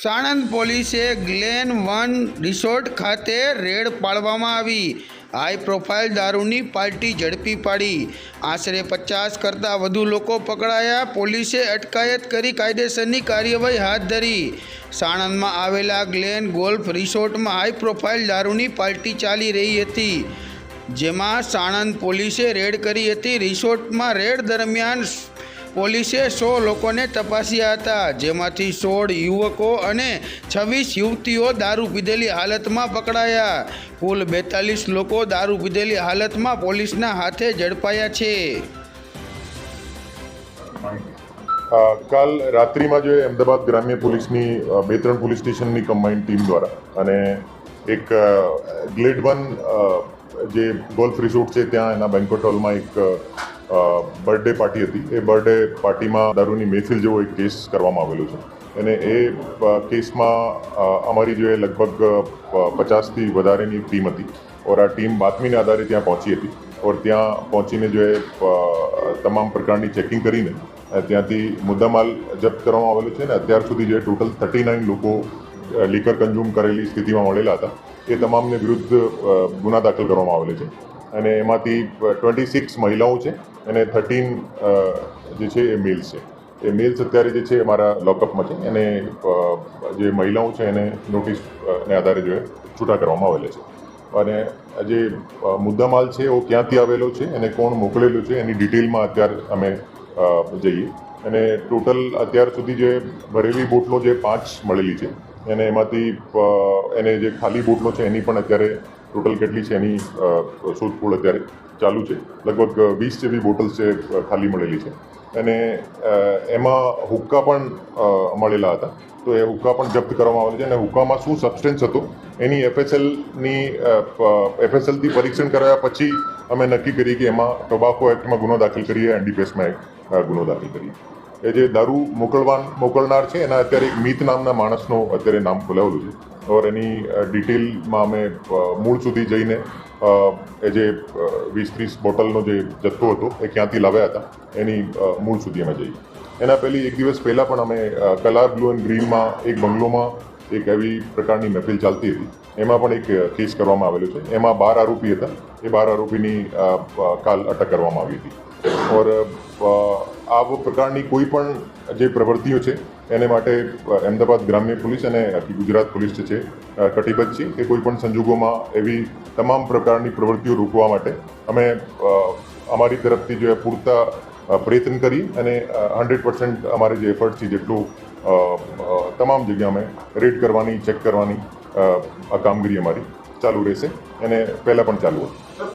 સાણંદ પોલીસે Glen one resort ખાતે raid પાડવામાં આવી. હાઈ પ્રોફાઇલ દારૂની પાર્ટી ઝડપી પાડી. આશરે પચાસ કરતાં વધુ લોકો પકડાયા. પોલીસે અટકાયત કરી કાયદેસરની કાર્યવાહી હાથ ધરી. સાણંદમાં આવેલા ગ્લેન ગોલ્ફ રિસોર્ટમાં હાઈ પ્રોફાઇલ દારૂની પાર્ટી ચાલી રહી હતી. જેમાં સાણંદ પોલીસે રેડ કરી હતી. રિસોર્ટમાં રેડ દરમિયાન પોલીસે સો લોકોને તપાસ્યા હતા, જેમાંથી સોળ યુવકો અને છવ્વીસ યુવતીઓ દારૂ પીધેલી હાલતમાં પકડાયા. કુલ બેતાલીસ લોકો દારૂ પીધેલી હાલતમાં પોલીસના હાથે ઝડપાયા છે. કાલ રાત્રિમાં જે અમદાવાદ ગ્રામ્ય પોલીસની બે ત્રણ પોલીસ સ્ટેશનની કમ્બાઇન્ડ ટીમ દ્વારા અને એક ગ્લેડ વન જે ગોલ્ફ રિસોર્ટ છે ત્યાં એના બેન્કોટ હોલમાં એક બર્થડે પાર્ટી હતી. એ બર્થડે પાર્ટીમાં દારૂની મહેફિલ જેવો એક કેસ કરવામાં આવેલો છે. અને એ કેસમાં અમારી જે લગભગ પચાસથી વધારેની ટીમ હતી. ઓર આ ટીમ બાતમીને આધારે ત્યાં પહોંચી હતી. ઓર ત્યાં પહોંચીને જો તમામ પ્રકારની ચેકિંગ કરીને ત્યાંથી મુદ્દામાલ જપ્ત કરવામાં આવેલો છે ને, અત્યાર સુધી જે ટોટલ થર્ટી નાઇન લોકો લીકર કન્ઝ્યુમ કરેલી સ્થિતિમાં મળેલા હતા. એ તમામને વિરુદ્ધ ગુના દાખલ કરવામાં આવેલો છે. અને એમાંથી ટ્વેન્ટી સિક્સ મહિલાઓ છે. અને થર્ટીન જે છે એ મેલ્સ છે. એ મેલ્સ અત્યારે જે છે મારા લોકઅપમાં છે. અને જે મહિલાઓ છે એને નોટિસ અ, ને આધારે જો છૂટા કરવામાં આવેલા છે. અને જે મુદ્દામાલ છે એ ક્યાંથી આવેલો છે અને કોણ મોકલેલું છે એની ડિટેલમાં અત્યારે અમે જઈએ. અને ટોટલ અત્યાર સુધી જે ભરેલી બોટલો જે પાંચ મળેલી છે. અને એમાંથી એને જે ખાલી બોટલો છે એની પણ અત્યારે ટોટલ કેટલી છે એની શોધખોળ અત્યારે ચાલુ છે? લગભગ વીસ જેવી બોટલ્સ છે ખાલી મળેલી છે. અને એમાં હુક્કા પણ મળેલા હતા. તો એ હુક્કા પણ જપ્ત કરવામાં આવેલા છે અને હુક્કામાં શું સબસ્ટન્સ હતો, એની એફએસએલની એફએસએલથી પરીક્ષણ કરાયા પછી અમે નક્કી કરીએ કે એમાં ટોબાકો એક્ટમાં ગુનો દાખલ કરીએ એનડીપીએસમાં ગુનો દાખલ કરીએ. એ જે દારૂ મોકલવા મોકલનાર છે, એના અત્યારે એક મિત નામના માણસનું અત્યારે નામ ખોલાવેલું છે. ઓર એની ડિટેલમાં અમે મૂળ સુધી જઈને એ જે વીસ ત્રીસ બોટલનો જે જથ્થો હતો, એ ક્યાંથી લાવ્યા હતા, એની મૂળ સુધી અમે જઈએ. એના પહેલી એક દિવસ પહેલાં પણ અમે કલર બ્લુ એન્ડ ગ્રીનમાં એક બંગલોમાં એક એવી પ્રકારની મહેફિલ ચાલતી હતી. એમાં પણ એક કેસ કરવામાં આવેલો છે. એમાં બાર આરોપી હતા. એ બાર આરોપીની કાલ અટક કરવામાં આવી હતી. ઓર આ પ્રકારની કોઈ પણ જે પ્રવૃત્તિઓ છે, એને માટે અમદાવાદ ગ્રામ્ય પોલીસ અને ગુજરાત પોલીસ છે કટિબદ્ધ છે કે કોઈ પણ સંજોગોમાં એવી તમામ પ્રકારની પ્રવૃત્તિઓ રોકવા માટે અમે અમારી તરફથી જે પૂરતા પ્રયત્ન કરી અને હંડ્રેડ પર્સન્ટ અમારે જે એફર્ટ છે જેટલું તમામ જગ્યા અમે રેડ કરવાની, ચેક કરવાની આ કામગીરી અમારી ચાલુ રહેશે. અને પહેલાં પણ ચાલુ હતી